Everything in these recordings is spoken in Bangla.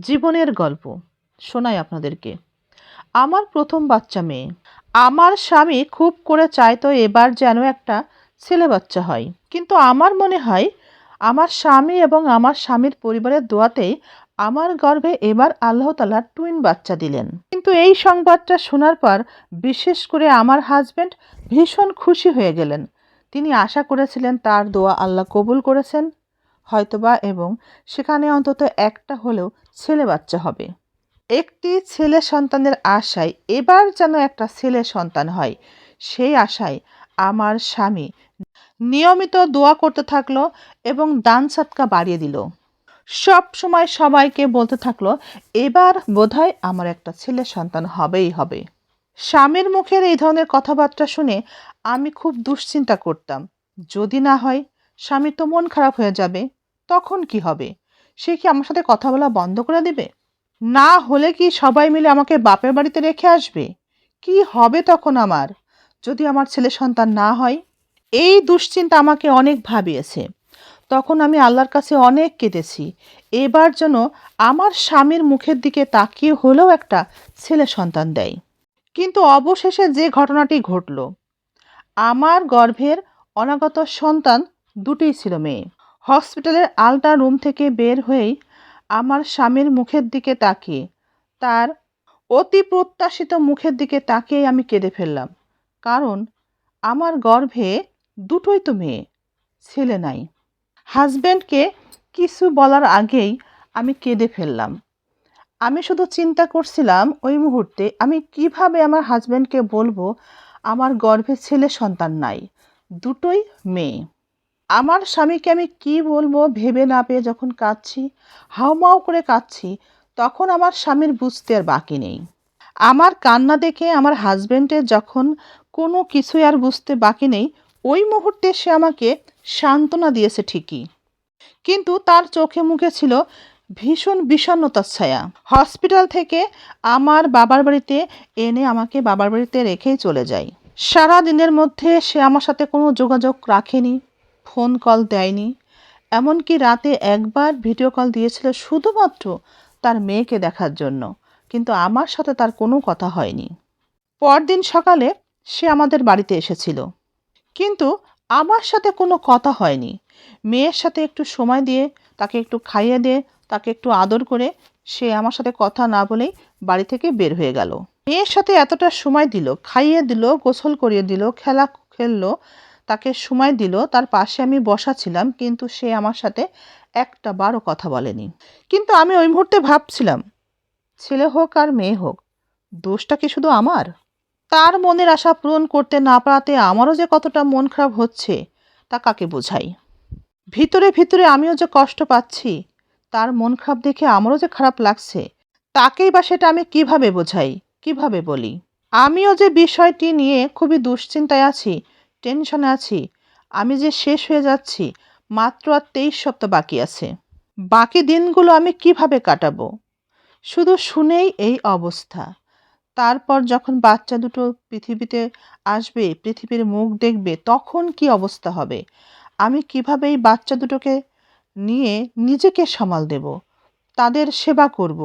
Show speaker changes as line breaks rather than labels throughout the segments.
জীবনের গল্প। শোনাই আপনাদেরকে। আমার প্রথম বাচ্চা মেয়ে। আমার স্বামী খুব করে চাইতো এবার যেন একটা ছেলে বাচ্চা হয়। কিন্তু আমার মনে হয়, আমার স্বামী এবং আমার স্বামীর পরিবারের দোয়াতেই আমার গর্ভে এবার আল্লাহ তালা টুইন বাচ্চা দিলেন। কিন্তু এই সংবাদটা শোনার পর বিশেষ করে আমার হাজব্যান্ড ভীষণ খুশি হয়ে গেলেন। তিনি আশা করেছিলেন তার দোয়া আল্লাহ কবুল করেছেন। হয়তোবা এবং সেখানে অন্তত একটা হলেও ছেলে বাচ্চা হবে। একটি ছেলে সন্তানের আশায় এবার যেন একটা ছেলে সন্তান হয়, সেই আশায় আমার স্বামী নিয়মিত দোয়া করতে থাকল এবং দান সাতকা বাড়িয়ে দিল। সব সময় সবাইকে বলতে থাকল, এবার বোধহয় আমার একটা ছেলে সন্তান হবেই হবে। স্বামীর মুখের এই ধরনের কথাবার্তা শুনে আমি খুব দুশ্চিন্তা করতাম। যদি না হয় স্বামী তো মন খারাপ হয়ে যাবে। তখন কি হবে? সে কি আমার সাথে কথা বলা বন্ধ করে দেবে? না হলে কি সবাই মিলে আমাকে বাপের বাড়িতে রেখে আসবে? কি হবে তখন আমার? যদি আমার ছেলে সন্তান না হয়? এই দুশ্চিন্তা আমাকে অনেক ভাবিয়েছে। তখন আমি আল্লাহর কাছে অনেক কেঁদেছি। এবার যেন আমার স্বামীর মুখের দিকে তাকিয়ে হলেও একটা ছেলে সন্তান দেয়। কিন্তু অবশেষে যে ঘটনাটি ঘটল, আমার গর্ভের অনাগত সন্তান দুটোই ছিল মেয়ে। হসপিটালের আলটা রুম থেকে বের হয়েই আমার স্বামীর মুখের দিকে তাকিয়ে, তার অতি প্রত্যাশিত মুখের দিকে তাকিয়েই আমি কেঁদে ফেললাম। কারণ আমার গর্ভে দুটোই তো মেয়ে, ছেলে নাই। হাজব্যান্ডকে কিছু বলার আগেই আমি কেঁদে ফেললাম। আমি শুধু চিন্তা করছিলাম, ওই মুহূর্তে আমি কীভাবে আমার হাজব্যান্ডকে বলব, আমার গর্ভে ছেলে সন্তান নাই, দুটোই মেয়ে। আমার স্বামীকে আমি কি বলব ভেবে না পেয়ে যখন কাঁদছি, হাউমাউ করে কাঁদছি, তখন আমার স্বামীর বুঝতে আর বাকি নেই। আমার কান্না দেখে আমার হাজব্যান্ডের যখন কোনো কিছুই আর বুঝতে বাকি নেই, ওই মুহূর্তে সে আমাকে সান্ত্বনা দিয়েছে ঠিকই। কিন্তু তার চোখে মুখে ছিল ভীষণ বিষণ্ণতার ছায়া। হসপিটাল থেকে আমার বাবার বাড়িতে এনে আমাকে বাবার বাড়িতে রেখেই চলে যায়। সারা দিনের মধ্যে সে আমার সাথে কোনো যোগাযোগ রাখেনি। ফোন কল দেয়নি। এমনকি রাতে একবার ভিডিও কল দিয়েছিল শুধুমাত্র তার মেয়েকে দেখার জন্য। কিন্তু আমার সাথে তার কোনো কথা হয়নি। পরদিন সকালে সে আমাদের বাড়িতে এসেছিল। কিন্তু আমার সাথে কোনো কথা হয়নি। মেয়ের সাথে একটু সময় দিয়ে, তাকে একটু খাইয়ে দিয়ে, তাকে একটু আদর করে সে আমার সাথে কথা না বলেই বাড়ি থেকে বের হয়ে গেল। মেয়ের সাথে এতটা সময় দিল, খাইয়ে দিল, গোসল করিয়ে দিল, খেলা খেললো তাকে সময় দিল, তার পাশে আমি বসা ছিলাম, কিন্তু সে আমার সাথে একটা বারও কথা বলেনি। কিন্তু আমি ওই মুহূর্তে ভাবছিলাম, ছেলে হোক আর মেয়ে হোক, দোষটা কি শুধু আমার? তার মনের আশা পূরণ করতে না পারাতে আমারও যে কতটা মন খারাপ হচ্ছে, তা কাকে বোঝাই? ভিতরে ভিতরে আমিও যে কষ্ট পাচ্ছি, তার মন খারাপ দেখে আমারও যে খারাপ লাগছে, তাকেই বা সেটা আমি কীভাবে বোঝাই, কীভাবে বলি? আমিও যে বিষয়টি নিয়ে খুবই দুশ্চিন্তায় আছি টেনশনে আছি। আমি যে শেষ হয়ে যাচ্ছি, মাত্র আর তেইশ সপ্তাহ বাকি আছে। বাকি দিনগুলো আমি কীভাবে কাটাবো? শুধু শুনেই এই অবস্থা। তারপর যখন বাচ্চা দুটো পৃথিবীতে আসবে, পৃথিবীর মুখ দেখবে, তখন কি অবস্থা হবে? আমি কীভাবে এই বাচ্চা দুটোকে নিয়ে নিজেকে সামাল দেব? তাদের সেবা করব,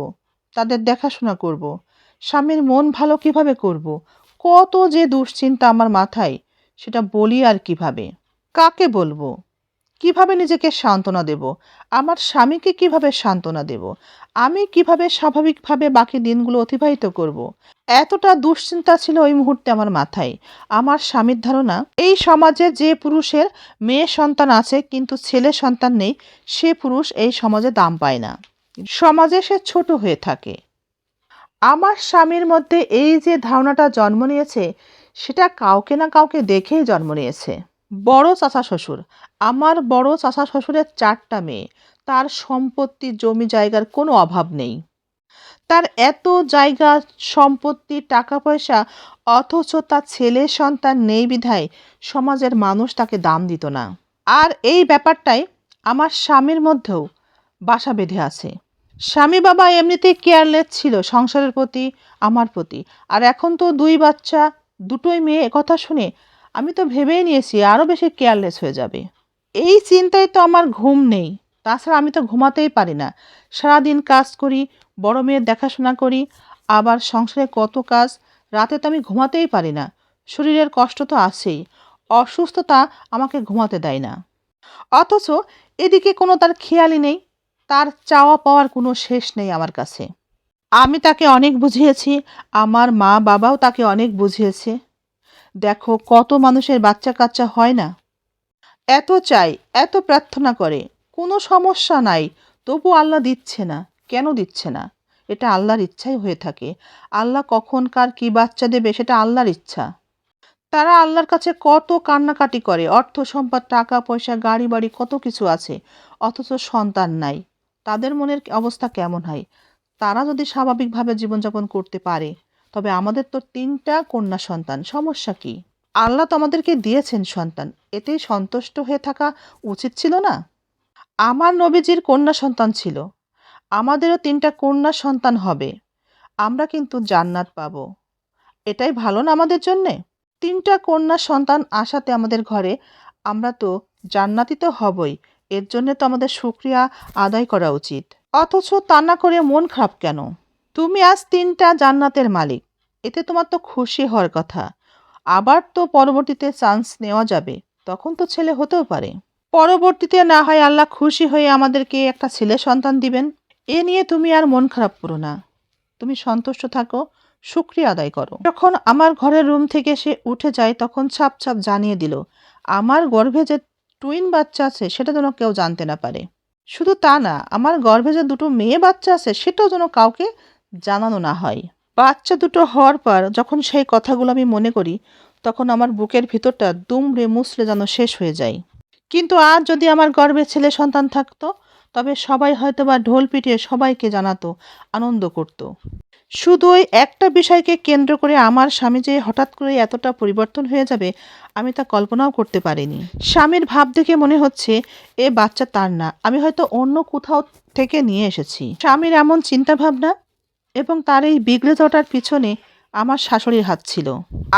তাদের দেখাশোনা করব, স্বামীর মন ভালো কীভাবে করব? কত যে দুশ্চিন্তা আমার মাথায় সেটা বলি আর কীভাবে? কাকে বলব? কীভাবে নিজেকে সান্ত্বনা দেব? আমার স্বামীকে কীভাবে সান্ত্বনা দেব? আমি কীভাবে স্বাভাবিকভাবে বাকি দিনগুলো অতিবাহিত করব। এতটা দুশ্চিন্তা ছিল ওই মুহূর্তে আমার মাথায়। আমার স্বামীর ধারণা, এই সমাজে যে পুরুষের মেয়ে সন্তান আছে কিন্তু ছেলে সন্তান নেই, সে পুরুষ এই সমাজে দাম পায় না। সমাজে সে ছোট হয়ে থাকে। আমার স্বামীর মধ্যে এই যে ধারণাটা জন্ম নিয়েছে সেটা কাউকে না কাউকে দেখেই জন্ম নিয়েছে। বড় চাচা শ্বশুর, আমার বড় চাচা শ্বশুরের চারটা মেয়ে, তার সম্পত্তি, জমি জায়গার কোনো অভাব নেই। তার এত জায়গা, সম্পত্তি, টাকা পয়সা, অথচ তার ছেলে সন্তান নেই বিধায় সমাজের মানুষ তাকে দাম দিত না। আর এই ব্যাপারটাই আমার স্বামীর মধ্যেও বাসা বেঁধে আছে। স্বামী বাবা এমনিতেই কেয়ারলেস ছিল সংসারের প্রতি, আমার প্রতি। আর এখন তো দুই বাচ্চা দুটোই মেয়ে একথা শুনে আমি তো ভেবেই নিয়েছি আরও বেশি কেয়ারলেস হয়ে যাবে। এই চিন্তায় তো আমার ঘুম নেই। তাছাড়া আমি তো ঘুমাতেই পারি না। সারাদিন কাজ করি, বড় মেয়ের দেখাশোনা করি, আবার সংসারে কত কাজ, রাতে তো আমি ঘুমাতেই পারি না। শরীরের কষ্ট তো আছেই। অসুস্থতা আমাকে ঘুমাতে দেয় না। অথচ এদিকে কোনো তার খেয়ালই নেই। তার চাওয়া পাওয়ার কোনো শেষ নেই আমার কাছে। আমি তাকে অনেক বুঝিয়েছি, আমার মা বাবাও তাকে অনেক বুঝিয়েছে। দেখো, কত মানুষের বাচ্চা কাচ্চা হয় না। এত চাই, এত প্রার্থনা করে, কোনো সমস্যা নাই, তবু আল্লাহ দিচ্ছে না। কেন দিচ্ছে না? এটা আল্লাহর ইচ্ছাই হয়ে থাকে। আল্লাহ কখন কার কী বাচ্চা দেবে সেটা আল্লাহর ইচ্ছা। তারা আল্লাহর কাছে কত কান্নাকাটি করে, অর্থ সম্পদ, টাকা, পয়সা গাড়ি বাড়ি কত কিছু আছে, অথচ সন্তান নাই। তাদের মনের অবস্থা কেমন হয়? তারা যদি স্বাভাবিকভাবে জীবনযাপন করতে পারে, তবে আমাদের তো তিনটা কন্যা সন্তান, সমস্যা কি? আল্লাহ তো আমাদেরকে দিয়েছেন সন্তান এতেই সন্তুষ্ট হয়ে থাকা উচিত ছিল না? আমার নবীজির কন্যা সন্তান ছিল, আমাদেরও তিনটা কন্যা সন্তান হবে, আমরা কিন্তু জান্নাত পাবো। এটাই ভালো না আমাদের জন্যে? তিনটা কন্যা সন্তান আসাতে আমাদের ঘরে আমরা তো জান্নাতি তো হবই, এর জন্য তো আমাদের সুক্রিয়া আদায় করা উচিত। অথচ তা না করে মন খারাপ কেন? তুমি আজ তিনটা জান্নাতের মালিক। এতে তোমার তো খুশি হওয়ার কথা। আবার তো পরবর্তীতে চান্স নেওয়া যাবে। তখন তো ছেলে হতেও পারে। পরবর্তীতে না হয় আল্লাহ খুশি হয়ে আমাদেরকে একটা ছেলে সন্তান দিবেন। এ নিয়ে তুমি আর মন খারাপ করো না। তুমি সন্তুষ্ট থাকো, শুক্রিয়া আদায় করো। যখন আমার ঘরের রুম থেকে সে উঠে যায়, তখন ছাপ ছাপ জানিয়ে দিল, আমার গর্ভে যে টুইন বাচ্চা আছে, সেটা যেন কেউ জানতে না পারে। শুধু তা না, আমার গর্ভে যে দুটো মেয়ে বাচ্চা আছে, সেটাও যেন কাউকে জানানো না হয় বাচ্চা দুটো হওয়ার পর যখন সেই কথাগুলো আমি মনে করি, তখন আমার বুকের ভিতরটা দুমড়ে মুসড়ে যেন শেষ হয়ে যায় কিন্তু আর যদি আমার গর্ভে ছেলে সন্তান থাকতো, তবে সবাই হয়তো বা ঢোল পিটিয়ে সবাইকে জানাতো, আনন্দ করত। শুধু ওই একটা বিষয়কে কেন্দ্র করে আমার স্বামী যে হঠাৎ করে এতটা পরিবর্তন হয়ে যাবে, আমি তা কল্পনাও করতে পারিনি। স্বামীর ভাব দেখে মনে হচ্ছে, এ বাচ্চা তার না, আমি হয়তো অন্য কোথাও থেকে নিয়ে এসেছি। স্বামীর এমন চিন্তা ভাবনা এবং তার এই বিগড়ে যাওয়াটার পিছনে আমার শাশুড়ির হাত ছিল।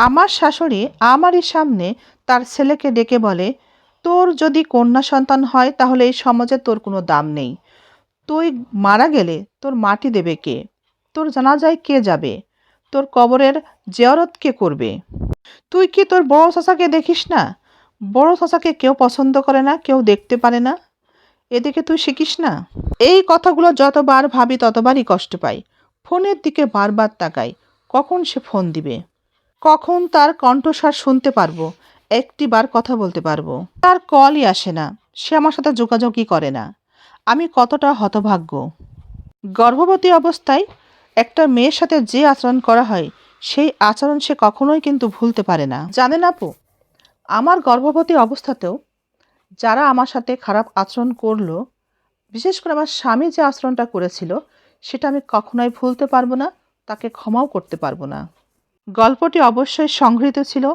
আমার শাশুড়ি আমারই সামনে তার ছেলেকে ডেকে বলে, তোর যদি কন্যা সন্তান হয় তাহলে এই সমাজে তোর কোনো দাম নেই। তুই মারা গেলে তোর মাটি দেবে কে? তোর জানাজায় কে যাবে? তোর কবরের জেয়ারত কে করবে? তুই কি তোর বড় চাচাকে দেখিস না? বড় চাচাকে কেউ পছন্দ করে না, কেউ দেখতে পারে না? এদিকে তুই শিখিস না? এই কথাগুলো যতবার ভাবি ততবারই কষ্ট পাই। ফোনের দিকে বারবার তাকাই। কখন সে ফোন দিবে? কখন তার কণ্ঠস্বর শুনতে পারব? একটি বার কথা বলতে পারব? তার কলই আসে না। সে আমার সাথে যোগাযোগই করে না। আমি কতটা হতভাগ্য। গর্ভবতী অবস্থায় একটা মেয়ের সাথে যে আচরণ করা হয়, সেই আচরণ সে কখনোই কিন্তু ভুলতে পারে না। জানেন আপু, আমার গর্ভবতী অবস্থাতেও যারা আমার সাথে খারাপ আচরণ করল, বিশেষ করে আমার স্বামী যে আচরণটা করেছিল, সেটা আমি কখনোই ভুলতে পারব না, তাকে ক্ষমাও করতে পারব না। গল্পটি অবশ্যই সংগৃহীত ছিল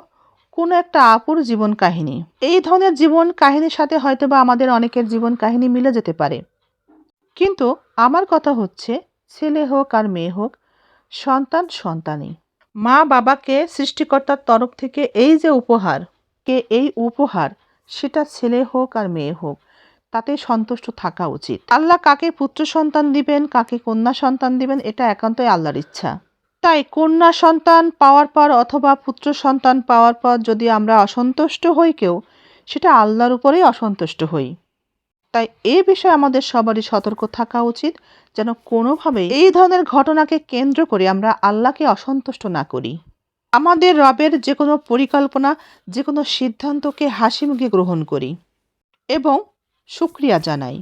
কোনো একটা আপুর জীবন কাহিনী। এই ধরনের জীবন কাহিনীর সাথে হয়তো বা আমাদের অনেকের জীবন কাহিনী মিলে যেতে পারে। কিন্তু আমার কথা হচ্ছে ছেলে হোক আর মেয়ে হোক, সন্তান সন্তানই। মা বাবাকে সৃষ্টিকর্তার তরফ থেকে এই যে উপহার, কে এই উপহার, সেটা ছেলে হোক আর মেয়ে হোক, তাতে সন্তুষ্ট থাকা উচিত। আল্লাহ কাকে পুত্র সন্তান দিবেন, কাকে কন্যা সন্তান দিবেন, এটা একান্তই আল্লাহর ইচ্ছা। তাই কন্যা সন্তান পাওয়ার পর অথবা পুত্র সন্তান পাওয়ার পর যদি আমরা অসন্তুষ্ট হই কেউ, সেটা আল্লাহর উপরেই অসন্তুষ্ট হই। তাই এ বিষয়ে আমাদের সবারই সতর্ক থাকা উচিত, যেন কোনোভাবে এই ধরনের ঘটনাকে কেন্দ্র করে আমরা আল্লাহকে অসন্তুষ্ট না করি। আমাদের রবের যে কোনো পরিকল্পনা যে কোনো সিদ্ধান্তকে হাসিমুখে গ্রহণ করি এবং শুক্রিয়া জানাই।